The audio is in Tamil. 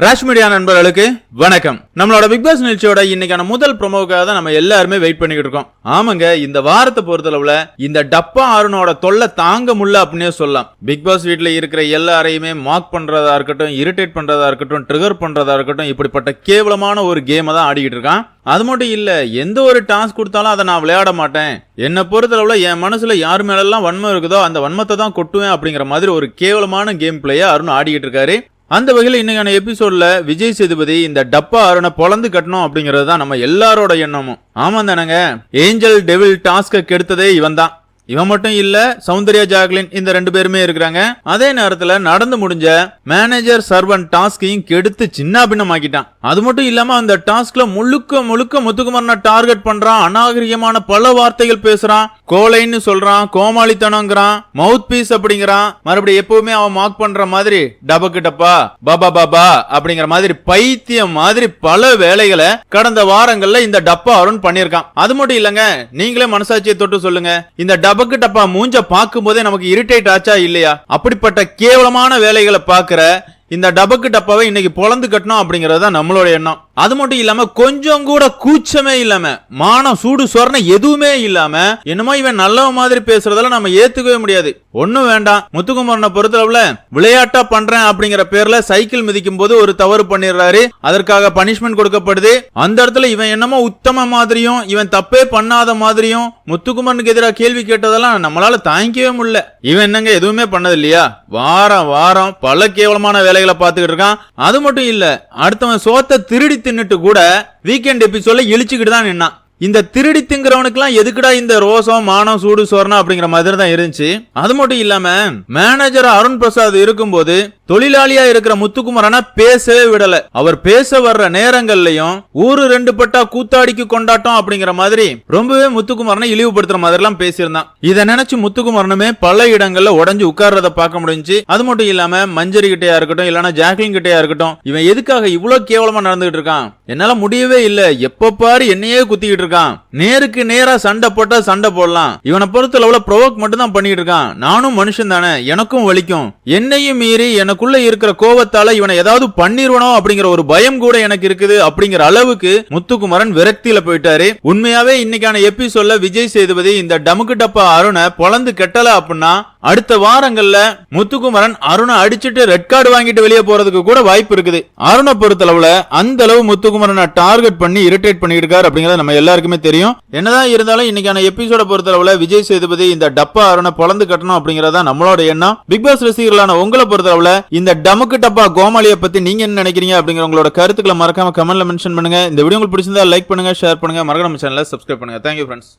ராஷ் மீடியா நண்பர்களுக்கு வணக்கம். நம்மளோட பிக் பாஸ் நிகழ்ச்சியோட இன்னைக்கான முதல் ப்ரொமோக்காக தான் நம்ம எல்லாருமே வெயிட் பண்ணிக்கிட்டு இருக்கோம். ஆமாங்க இந்த வாரத்தை பொறுத்தளவுல இந்த டப்பா அருணோட தொல்லை தாங்க முடியல அப்படின்னே சொல்லலாம். பிக் பாஸ் வீட்டில் இருக்கிற எல்லாரையுமே மார்க் பண்றதா இருக்கட்டும் இரிட்டேட் பண்றதா இருக்கட்டும் ட்ரிகர் பண்றதா இருக்கட்டும் இப்படிப்பட்ட கேவலமான ஒரு கேமை தான் ஆடிக்கிட்டு இருக்கான். அது மட்டும் இல்ல எந்த ஒரு டாஸ்க் கொடுத்தாலும் அதை நான் விளையாட மாட்டேன். என்னை பொறுத்தளவுல என் மனசுல யார் மேலெல்லாம் வன்மம் இருக்குதோ அந்த வன்மத்தை தான் கொட்டுவேன் அப்படிங்கிற மாதிரி ஒரு கேவலமான கேம் பிளேயா அருண் ஆடிக்கிட்டு இருக்காரு. அந்த வகையில் இன்னைக்கான எபிசோட்ல விஜய் சேதுபதி இந்த டப்பா அருணை பொழந்து கட்டணும் அப்படிங்கிறது தான் நம்ம எல்லாரோட எண்ணமும். ஆமாம் தானங்க. ஏஞ்சல் டெவில் டாஸ்கை கெடுத்ததே இவன் தான். இவன் மட்டும் இல்ல சௌந்தர்யா ஜாக்லின் இந்த ரெண்டு பேருமே இருக்கிறாங்க. அதே நேரத்துல நடந்து முடிஞ்ச மேனேஜர் சர்வன் டாஸ்கையும் கெடுத்து சின்ன பின்னமாக்கிட்டான் அது மட்டும் இல்லாம அந்த டாஸ்க்ல முழுக்க முழுக்க முத்துக்குமரனை டார்கெட் பண்றான் அநாகரிகமான பல வார்த்தைகள் பேசுறான். கோலைன்னு சொல்றான் கோமாளித்தனங்கிறான் மவுத் பீஸ் அப்படிங்கிறான் மறுபடியும் எப்பவுமே அவன் மார்க் பண்ற மாதிரி டபக்கு டப்பா பாபா பாபா அப்படிங்கிற மாதிரி பைத்தியம் மாதிரி பல வேலைகளை கடந்த வாரங்கள்ல இந்த டப்பா அருண் பண்ணிருக்கான் அது மட்டும் இல்லங்க நீங்களே மனசாட்சியை தொட்டு சொல்லுங்க. இந்த டபக்கு டப்பா மூஞ்ச பார்க்கும் போதே நமக்கு இரிட்டேட் ஆச்சா இல்லையா? அப்படிப்பட்ட கேவலமான வேலைகளை பாக்குற இந்த டபக்கு டப்பாவை இன்னைக்கு பொழந்து கட்டணும் அப்படிங்கறது தான் நம்மளோட எண்ணம். அது மட்டும் இல்லாம கொஞ்சம் கூட கூச்சமே இல்லாம மானம் சூடு சொரண எதுவுமே இல்லாம என்னமோ இவன் நல்லவ மாதிரி பேசுறதெல்லாம் நம்ம ஏத்துக்கவே முடியாது. ஒண்ணும் வேண்டாம். முத்துக்குமரனை பொறுத்தளவுல விளையாட்டா பண்றேன் அப்படிங்கிற பேர்ல சைக்கிள் மிதிக்கும் போது ஒரு தவறு பண்ணிடுறாரு. அதற்காக பனிஷ்மெண்ட் கொடுக்கப்படுது. அந்த இடத்துல இவன் என்னமோ உத்தம மாதிரியும் இவன் தப்பே பண்ணாத மாதிரியும் முத்துக்குமரனுக்கு எதிராக கேள்வி கேட்டதெல்லாம் நம்மளால தாங்கிக்கவே முடியல. இவன் என்னங்க எதுவுமே பண்ணது இல்லையா வாரம் வாரம் பல கேவலமான வேலைகளை பார்த்துக்கிட்டு இருக்கான். அது மட்டும் இல்ல அடுத்தவன் சோத்த திருடி தின்னுட்டு கூட வீக்கெண்ட் எபிசோட இழிச்சுக்கிட்டு தான் நின்னான். இந்த திருடி திங்கிறவனுக்குலாம் எதுக்குடா இந்த ரோசம் மானம் சூடு சோர்னா அப்படிங்கிற மாதிரி தான் இருந்துச்சு. அது மட்டும் இல்லாம மேனேஜர் அருண் பிரசாத் இருக்கும்போது தொழிலாளியா இருக்கிற முத்துக்குமரனா பேசவே விடல. அவர் பேச வர்ற நேரங்கள்லயும் ஊரு ரெண்டு பட்டா கூத்தாடிக்கு கொண்டாட்டம் அப்படிங்கிற மாதிரி ரொம்பவே முத்துக்குமரனை இழிவுபடுத்துற மாதிரி எல்லாம் பேசியிருந்தான். இதை நினைச்சு முத்துக்குமரனுமே பல இடங்கள்ல உடஞ்சு உட்கார்றத பார்க்க முடிஞ்சு அது மட்டும் இல்லாம மஞ்சரி கிட்டையா இருக்கட்டும் இல்லனா ஜாக்லின் கிட்டையா இருக்கட்டும் இவன் எதுக்காக இவ்வளவு கேவலமா நடந்துகிட்டு இருக்கான்? என்னால முடியவே இல்ல. எப்ப பாரு என்னையே குத்திக்கிட்டு இருக்கான். நேருக்கு நேரா சண்டை போட்டா சண்டை போடலாம். இவனை பொறுத்தளவுல ப்ரொவோக் மட்டும் தான் பண்ணிட்டு இருக்கான். நானும் மனுஷன் தானே. எனக்கும் வலிக்கும். என்னையும் மீறி எனக்குள்ள இருக்கிற கோவத்தால இவனை ஏதாவது பண்ணிருவனோ அப்படிங்கிற ஒரு பயம் கூட எனக்கு இருக்குது அப்படிங்கிற அளவுக்கு முத்துக்குமரன் விரக்தியில போயிட்டாரு. உண்மையாவே இன்னைக்கான எபிசோட்ல விஜய் சேதுபதி இந்த டமுக்கு டப்பா அருணை பொழந்து கெட்டல அப்படின்னா அடுத்த வாரங்கள்ல முத்துக்குமரன் அருணை அடிச்சுட்டு ரெட் கார்டு வாங்கிட்டு வெளியே போறதுக்கு கூட வாய்ப்பு இருக்குது. அருணை பொறுத்தளவுல அந்த அளவு முத்துக்குமரனை டார்கெட் பண்ணி இரிட்டேட் பண்ணிட்டு இருக்காரு அப்படிங்கறது நம்ம எல்லாருக்குமே தெரியும். என்னதான் இருந்தாலும் இன்னைக்கான எபிசோட பொறுத்தளவுல விஜய் சேதுபதி இந்த டப்பா அருணை பொழந்து கட்டணும் அப்படிங்கறத நம்மளோட எண்ணம். பிக் பாஸ் ரசிகர்களான உங்களை பொறுத்தளவுல இந்த டமுக்கு டப்பா கோமாளியை பத்தி நீங்க என்ன நினைக்கிறீங்க அப்படிங்கிற உங்களோட கருத்துக்களை மறக்காம கமெண்ட்ல மென்ஷன் பண்ணுங்க. இந்த வீடியோ உங்களுக்கு பிடிச்சிருந்தா லைக் பண்ணுங்க ஷேர் பண்ணுங்க. மறக்காம சேனலை சப்ஸ்கிரைப் பண்ணுங்க. Thank you friends